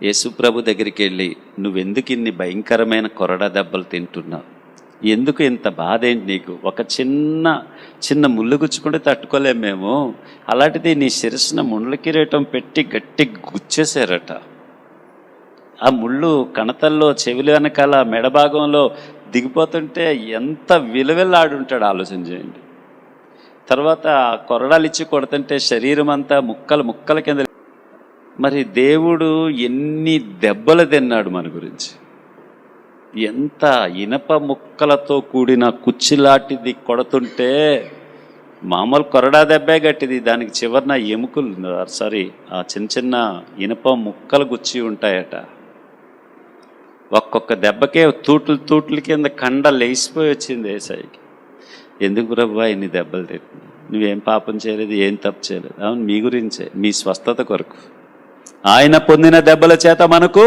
యేసుప్రభు దగ్గరికి వెళ్ళి నువ్వెందుకు ఇన్ని భయంకరమైన కొరడ దెబ్బలు తింటున్నావు? ఎందుకు ఇంత బాధ ఏంటి నీకు? ఒక చిన్న చిన్న ముళ్ళు గుచ్చుకుంటే తట్టుకోలేము మేము. అలాంటిది నీ శిరస్సున ముళ్ళ కిరీటం పెట్టి గట్టి గుచ్చేశారట. ఆ ముళ్ళు కణతల్లో చెవిలు వెనకాల మెడ భాగంలో దిగిపోతుంటే ఎంత విలువెల్లాడుంటాడు ఆలోచన చేయండి. తర్వాత కొరడాలు ఇచ్చి కొడుతుంటే శరీరం అంతా ముక్కలు ముక్కల కింద మరి దేవుడు ఎన్ని దెబ్బలు తిన్నాడు మన గురించి? ఎంత ఇనప ముక్కలతో కూడిన కుచ్చిలాంటిది కొడుతుంటే మామూలు కొరడా దెబ్బే గట్టిది. దానికి చివరిన ఎముకలు సారీ ఆ చిన్న చిన్న ఇనప ముక్కలు గుచ్చి ఉంటాయట. ఒక్కొక్క దెబ్బకే తూట్లు తూట్ల కింద కండ లేచిపోయి వచ్చింది ఏసాయికి ఎందుకు ప్రభా ఇన్ని దెబ్బలు తింటున్నావు నువ్వేం పాపం చేయలేదు ఏం తప్పు చేయలేదు. అవును మీ గురించే మీ స్వస్థత కొరకు. ఆయన పొందిన దెబ్బల చేత మనకు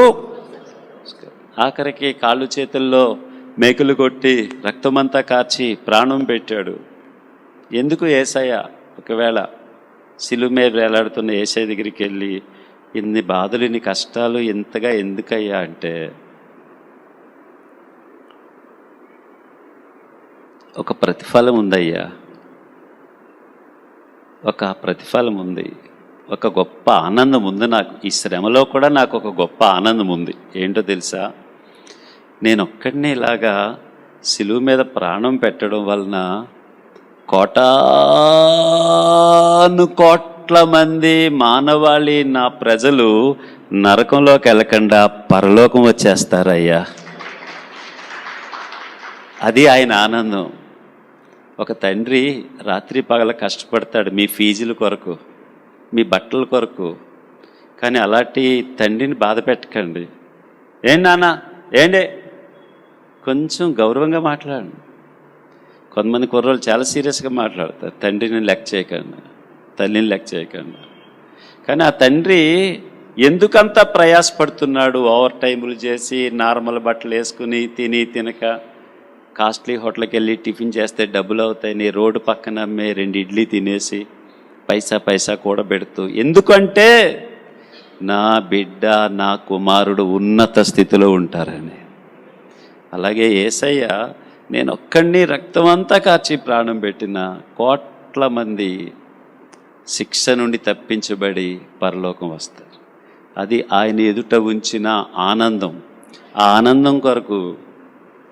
ఆఖరికి కాళ్ళు చేతుల్లో మేకులు కొట్టి రక్తమంతా కార్చి ప్రాణం పెట్టాడు. ఎందుకు ఏసయ్య? ఒకవేళ సిలువ మీద వేలాడుతున్న ఏసయ్య దగ్గరికి వెళ్ళి ఇన్ని బాధలు ఇన్ని కష్టాలు ఇంతగా ఎందుకయ్యా అంటే ఒక ప్రతిఫలం ఉందయ్యా. ఒక ప్రతిఫలం ఉంది. ఒక గొప్ప ఆనందం ఉంది నాకు. ఈ శ్రమలో కూడా నాకు ఒక గొప్ప ఆనందం ఉంది. ఏంటో తెలుసా? నేను ఒక్కడిని ఇలాగా సిలువు మీద ప్రాణం పెట్టడం వలన కోటాను కోట్ల మంది మానవాళి నా ప్రజలు నరకంలోకి వెళ్ళకుండా పరలోకం వచ్చేస్తారయ్యా. అది ఆయన ఆనందం. ఒక తండ్రి రాత్రి పగల కష్టపడతాడు మీ ఫీజుల కొరకు. మీ బట్టల కొరకు. కానీ అలాంటి తండ్రిని బాధ పెట్టకండి. ఏం నాన్న? ఏంటి? కొంచెం గౌరవంగా మాట్లాడండి. కొంతమంది కుర్రోళ్ళు చాలా సీరియస్గా మాట్లాడతారు. తండ్రిని లెక్క చేయకండి. తల్లిని లెక్క చేయకండి. కానీ ఆ తండ్రి ఎందుకంత ప్రయాసపడుతున్నాడు ఓవర్ టైములు చేసి నార్మల్ బట్టలు వేసుకుని తిని తినక? కాస్ట్లీ హోటల్కి వెళ్ళి టిఫిన్ చేస్తే డబ్బులు అవుతాయి నీ రోడ్డు పక్కన అమ్మే రెండు ఇడ్లీ తినేసి పైసా పైసా కూడబెడుతూ ఎందుకంటే నా బిడ్డ నా కుమారుడు ఉన్నత స్థితిలో ఉంటారని. అలాగే ఏసయ్య నేను ఒక్కడిని రక్తం అంతా కార్చి ప్రాణం పెట్టిన కోట్ల మంది శిక్ష నుండి తప్పించబడి పరలోకం వస్తారు. అది ఆయన ఎదుట ఉంచిన ఆనందం. ఆ ఆనందం కొరకు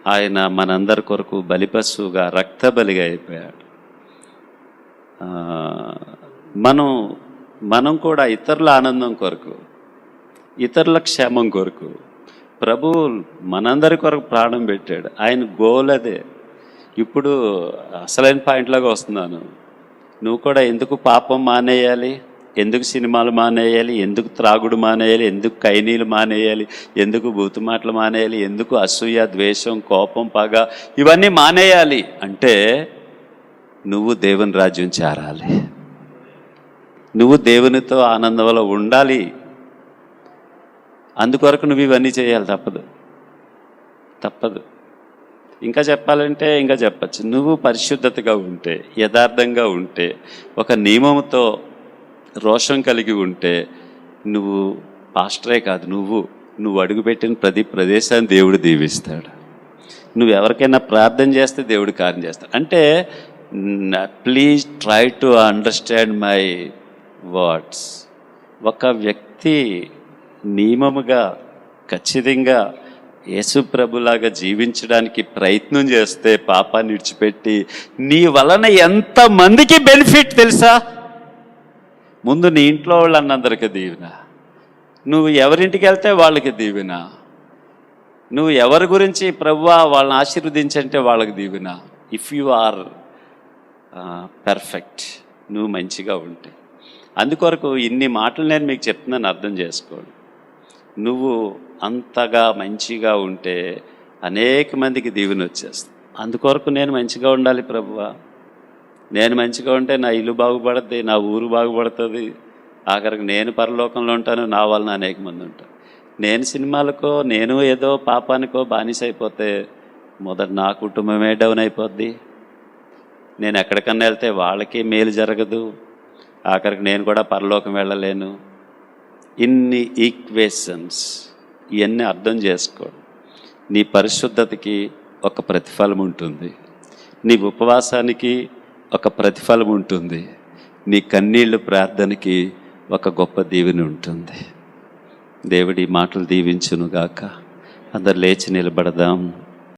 ఆయన మనందరి కొరకు బలిపశువుగా రక్త బలిగా అయిపోయాడు మనం మనం కూడా ఇతరుల ఆనందం కొరకు ఇతరుల క్షేమం కొరకు ప్రభు మనందరి కొరకు ప్రాణం పెట్టాడు. ఆయన గోల్ అదే. ఇప్పుడు అసలైన పాయింట్లాగా వస్తున్నాను. నువ్వు కూడా ఎందుకు పాపం మానేయాలి? ఎందుకు సినిమాలు మానేయాలి? ఎందుకు త్రాగుడు మానేయాలి? ఎందుకు కైనీలు మానేయాలి? ఎందుకు బూతు మాటలు మానేయాలి? ఎందుకు అసూయ ద్వేషం కోపం పగ ఇవన్నీ మానేయాలి అంటే నువ్వు దేవుని రాజ్యం చేరాలి. నువ్వు దేవునితో ఆనందంలో ఉండాలి. అందుకొరకు నువ్వు ఇవన్నీ చేయాలి తప్పదు. తప్పదు. ఇంకా చెప్పాలంటే ఇంకా చెప్పచ్చు. నువ్వు పరిశుద్ధతగా ఉంటే యథార్థంగా ఉంటే ఒక నియమంతో రోషం కలిగి ఉంటే నువ్వు పాస్టరే కాదు నువ్వు నువ్వు అడుగుపెట్టిన ప్రతి ప్రదేశాన్ని దేవుడు దీవిస్తాడు. నువ్వు ఎవరికైనా ప్రార్థన చేస్తే దేవుడు కార్యం చేస్తాడు. అంటే please try to understand my words ఒక వ్యక్తి నియమముగా ఖచ్చితంగా యేసుప్రభులాగా జీవించడానికి ప్రయత్నం చేస్తే పాపాన్ని విడిచిపెట్టి నీ వలన ఎంతమందికి బెనిఫిట్ తెలుసా? ముందు నీ ఇంట్లో వాళ్ళందరికీ దీవెన. నువ్వు ఎవరింటికి వెళ్తే వాళ్ళకి దీవెన. నువ్వు ఎవరి గురించి ప్రభువా వాళ్ళని ఆశీర్వదించంటే వాళ్ళకి దీవెన. ఇఫ్ యు ఆర్ పెర్ఫెక్ట్ నువ్వు మంచిగా ఉంటే. అందుకొరకు ఇన్ని మాటలు నేను మీకు చెప్తున్నాను అర్థం చేసుకోండి. నువ్వు అంతగా మంచిగా ఉంటే అనేక మందికి దీవెన వచ్చేస్తుంది. అందుకొరకు నేను మంచిగా ఉండాలి ప్రభువా. నేను మంచిగా ఉంటే నా ఇల్లు బాగుపడుతుంది నా ఊరు బాగుపడుతుంది. ఆఖరికి నేను పరలోకంలో ఉంటాను నా వలన అనేక మంది ఉంటారు. నేను సినిమాలకో నేను ఏదో పాపానికో బానిస అయిపోతే మొదట నా కుటుంబమే డౌన్ అయిపోద్ది. నేను ఎక్కడికన్నా వెళ్తే వాళ్ళకి మేలు జరగదు. ఆఖరికి నేను కూడా పరలోకం వెళ్ళలేను. ఇన్ని ఈక్వేషన్స్ ఇవన్నీ అర్థం చేసుకోండి నీ పరిశుద్ధతకి ఒక ప్రతిఫలం ఉంటుంది. నీ ఉపవాసానికి ఒక ప్రతిఫలం ఉంటుంది. నీ కన్నీళ్ళు ప్రార్థనకి ఒక గొప్ప దీవెని ఉంటుంది. దేవుడి మాటలు దీవించునుగాక. అందరు లేచి నిలబడదాం.